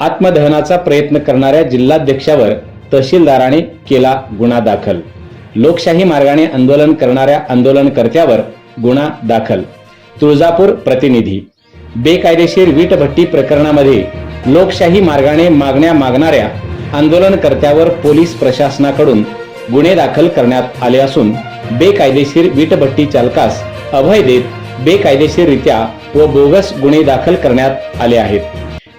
आत्मदहनाचा प्रयत्न करणाऱ्या जिल्हाध्यक्षावर तहसीलदाराने केला गुन्हा दाखल. लोकशाही मार्गाने आंदोलन करणाऱ्या आंदोलनकर्त्यावर गुन्हा दाखल. तुळजापूर प्रतिनिधी. बेकायदेशीर वीटभट्टी प्रकरणामध्ये लोकशाही मार्गाने मागण्या मागणाऱ्या आंदोलनकर्त्यावर पोलीस प्रशासनाकडून गुन्हे दाखल करण्यात आले असून बेकायदेशीर वीटभट्टी चालकास अभय देत बेकायदेशीररित्या व बोगस गुन्हे दाखल करण्यात आले आहेत.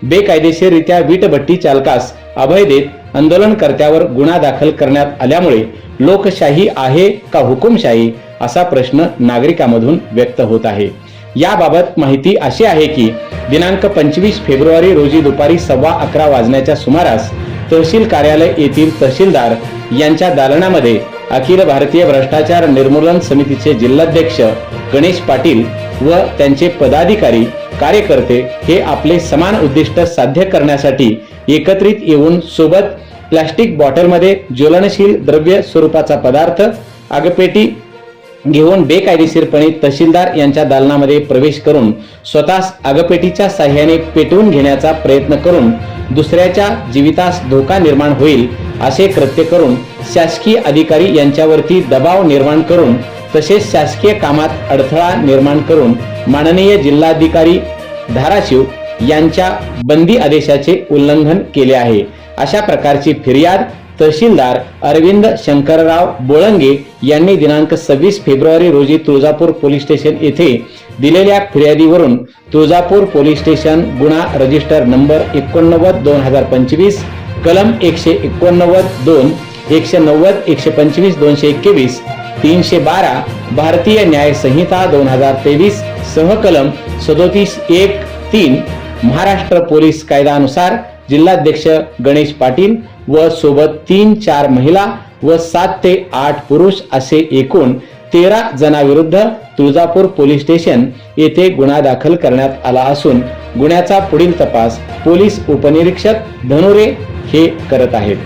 बेकायदेशीररित्या वीटभट्टी चालकास अभय देत आंदोलनकर्त्यावर गुन्हा दाखल करण्यात आल्यामुळे लोकशाही आहे का हुकुमशाही असा प्रश्न नागरिकांमधून व्यक्त होत आहे. याबाबत माहिती अशी आहे की दिनांक पंचवीस फेब्रुवारी रोजी दुपारी सव्वा अकरा वाजण्याच्या सुमारास तहसील कार्यालय येथील तहसीलदार यांच्या दालनामध्ये अखिल भारतीय भ्रष्टाचार निर्मूलन समितीचे जिल्हाध्यक्ष गणेश पाटील व त्यांचे पदाधिकारी कार्यकर्ते हे आपले समान उद्दिष्ट साध्य करण्यासाठी एकत्रित येऊन सोबत प्लास्टिक बॉटलमध्ये ज्वलनशील द्रव्य स्वरूपाचा पदार्थ आगपेटी घेऊन बेकायदेशीरपणे तहसीलदार यांच्या दालनामध्ये प्रवेश करून स्वतःस आगपेटीच्या साह्याने पेटवून घेण्याचा प्रयत्न करून दुसऱ्याच्या जीवितास धोका निर्माण होईल असे कृत्य करून शासकीय अधिकारी यांच्यावरती दबाव निर्माण करून तसेच शासकीय कामात अडथळा निर्माण करून माननीय जिल्हाधिकारी धाराशिव यांच्या बंदी आदेशाचे उल्लंघन केले आहे. अशा प्रकारची फिर्याद तहसीलदार अरविंद शंकरराव बोळंगे यांनी दिनांक सव्वीस फेब्रुवारी रोजी तुळजापूर पोलीस स्टेशन येथे दिलेल्या फिर्यादीवरून तुळजापूर पोलीस स्टेशन गुन्हा रजिस्टर नंबर एकोणनव्वद दोन हजार पंचवीस कलम एकशे एकोणनव्वद दोन एकशे नव्वद एकशे पंचवीस दोनशे एकवीस तीनशे बारा भारतीय न्याय संहिता दोन हजार तेवीस सहकलम सदोतीस एक तीन महाराष्ट्र पोलीस कायद्यानुसार जिल्हाध्यक्ष गणेश पाटील व सोबत तीन चार महिला व सात ते आठ पुरुष असे एकूण तेरा जणांविरुद्ध तुळजापूर पोलीस स्टेशन येथे गुन्हा दाखल करण्यात आला असून गुन्ह्याचा पुढील तपास पोलीस उपनिरीक्षक धनुरे हे करत आहेत.